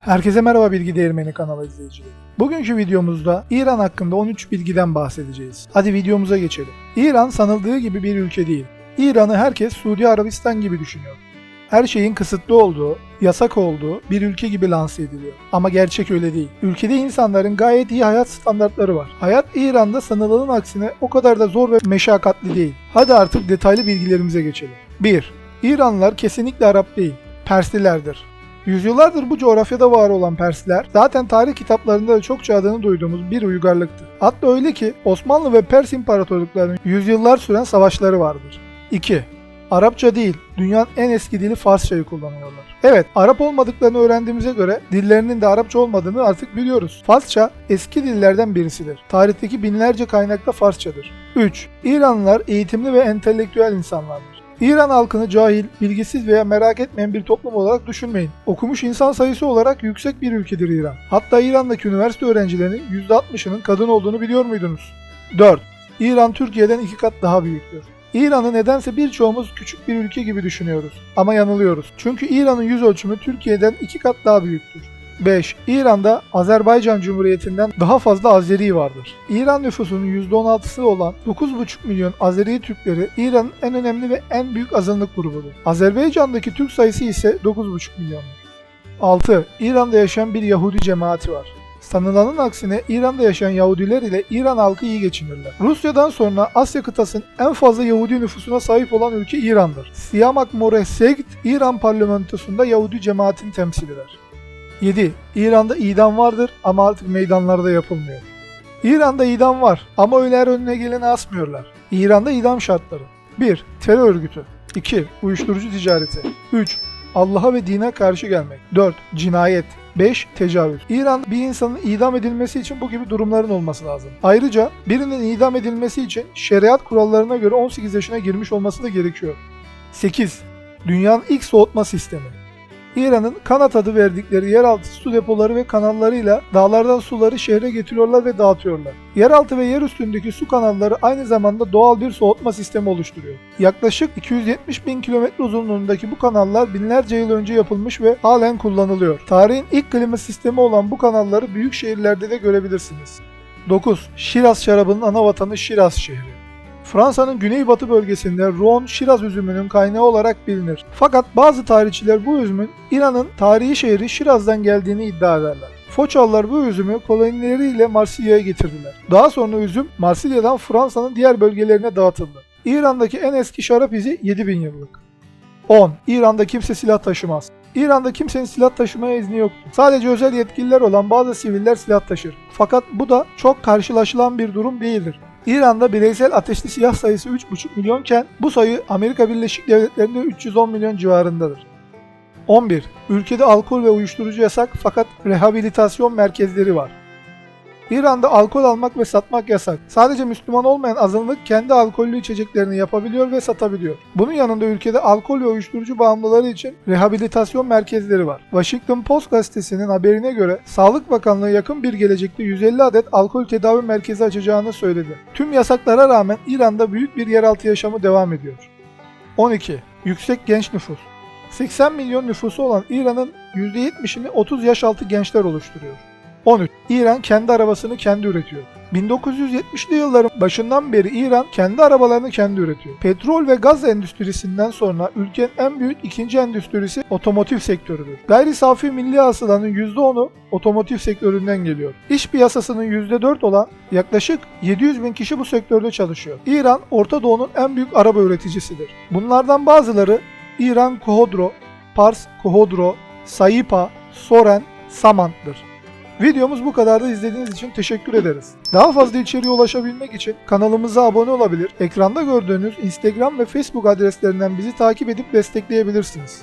Herkese merhaba Bilgi Değirmeni kanalı izleyicileri. Bugünkü videomuzda İran hakkında 13 bilgiden bahsedeceğiz. Hadi videomuza geçelim. İran sanıldığı gibi bir ülke değil. İran'ı herkes Suudi Arabistan gibi düşünüyor. Her şeyin kısıtlı olduğu, yasak olduğu bir ülke gibi lanse ediliyor. Ama gerçek öyle değil. Ülkede insanların gayet iyi hayat standartları var. Hayat İran'da sanılanın aksine o kadar da zor ve meşakkatli değil. Hadi artık detaylı bilgilerimize geçelim. 1. İranlılar kesinlikle Arap değil, Perslilerdir. Yüzyıllardır bu coğrafyada var olan Persler zaten tarih kitaplarında da çokça adını duyduğumuz bir uygarlıktı. Hatta öyle ki Osmanlı ve Pers imparatorluklarının yüzyıllar süren savaşları vardır. 2. Arapça değil, dünyanın en eski dili Farsçayı kullanıyorlar. Evet, Arap olmadıklarını öğrendiğimize göre dillerinin de Arapça olmadığını artık biliyoruz. Farsça eski dillerden birisidir. Tarihteki binlerce kaynakta Farsçadır. 3. İranlılar eğitimli ve entelektüel insanlardır. İran halkını cahil, bilgisiz veya merak etmeyen bir toplum olarak düşünmeyin. Okumuş insan sayısı olarak yüksek bir ülkedir İran. Hatta İran'daki üniversite öğrencilerinin %60'ının kadın olduğunu biliyor muydunuz? 4. İran Türkiye'den iki kat daha büyüktür. İran'ı nedense birçoğumuz küçük bir ülke gibi düşünüyoruz. Ama yanılıyoruz. Çünkü İran'ın yüz ölçümü Türkiye'den iki kat daha büyüktür. 5. İran'da Azerbaycan Cumhuriyeti'nden daha fazla Azeri vardır. İran nüfusunun %16'sı olan 9,5 milyon Azeri Türkleri İran'ın en önemli ve en büyük azınlık grubudur. Azerbaycan'daki Türk sayısı ise 9,5 milyondur. 6. İran'da yaşayan bir Yahudi cemaati var. Sanılanın aksine İran'da yaşayan Yahudiler ile İran halkı iyi geçinirler. Rusya'dan sonra Asya kıtasının en fazla Yahudi nüfusuna sahip olan ülke İran'dır. Siyamak Moresegt, İran parlamentosunda Yahudi cemaatini temsil eder. 7. İran'da idam vardır ama artık meydanlarda yapılmıyor. İran'da idam var ama öyle her önüne geleni asmıyorlar. İran'da idam şartları 1. Terör örgütü 2. Uyuşturucu ticareti 3. Allah'a ve dine karşı gelmek 4. Cinayet 5. Tecavüz. İran bir insanın idam edilmesi için bu gibi durumların olması lazım. Ayrıca birinin idam edilmesi için şeriat kurallarına göre 18 yaşına girmiş olması da gerekiyor. 8. Dünyanın ilk soğutma sistemi. İran'ın kanat adı verdikleri yeraltı su depoları ve kanallarıyla dağlardan suları şehre getiriyorlar ve dağıtıyorlar. Yeraltı ve yer üstündeki su kanalları aynı zamanda doğal bir soğutma sistemi oluşturuyor. Yaklaşık 270 bin kilometre uzunluğundaki bu kanallar binlerce yıl önce yapılmış ve halen kullanılıyor. Tarihin ilk klima sistemi olan bu kanalları büyük şehirlerde de görebilirsiniz. 9. Şiraz şarabının ana vatanı Şiraz şehri. Fransa'nın güneybatı bölgesinde Rouen Şiraz üzümünün kaynağı olarak bilinir. Fakat bazı tarihçiler bu üzümün İran'ın tarihi şehri Şiraz'dan geldiğini iddia ederler. Foçalılar bu üzümü kolonileriyle Marsilya'ya getirdiler. Daha sonra üzüm Marsilya'dan Fransa'nın diğer bölgelerine dağıtıldı. İran'daki en eski şarap izi 7000 yıllık. 10. İran'da kimse silah taşımaz. İran'da kimsenin silah taşımaya izni yoktur. Sadece özel yetkililer olan bazı siviller silah taşır. Fakat bu da çok karşılaşılan bir durum değildir. İran'da bireysel ateşli silah sayısı 3,5 milyonken bu sayı Amerika Birleşik Devletleri'nde 310 milyon civarındadır. 11. Ülkede alkol ve uyuşturucu yasak fakat rehabilitasyon merkezleri var. İran'da alkol almak ve satmak yasak. Sadece Müslüman olmayan azınlık kendi alkollü içeceklerini yapabiliyor ve satabiliyor. Bunun yanında ülkede alkol ve uyuşturucu bağımlıları için rehabilitasyon merkezleri var. Washington Post gazetesinin haberine göre Sağlık Bakanlığı yakın bir gelecekte 150 adet alkol tedavi merkezi açacağını söyledi. Tüm yasaklara rağmen İran'da büyük bir yeraltı yaşamı devam ediyor. 12. Yüksek genç nüfus. 80 milyon nüfusu olan İran'ın %70'ini 30 yaş altı gençler oluşturuyor. 13. İran kendi arabasını kendi üretiyor. 1970'li yılların başından beri İran kendi arabalarını kendi üretiyor. Petrol ve gaz endüstrisinden sonra ülkenin en büyük ikinci endüstrisi otomotiv sektörüdür. Gayri safi milli hasılanın %10'u otomotiv sektöründen geliyor. İş piyasasının %4 olan yaklaşık 700 bin kişi bu sektörde çalışıyor. İran, Orta Doğu'nun en büyük araba üreticisidir. Bunlardan bazıları İran Kohodro, Pars Kohodro, Saipa, Soren, Samant'dır. Videomuz bu kadar da izlediğiniz için teşekkür ederiz. Daha fazla içeriğe ulaşabilmek için kanalımıza abone olabilir, ekranda gördüğünüz Instagram ve Facebook adreslerinden bizi takip edip destekleyebilirsiniz.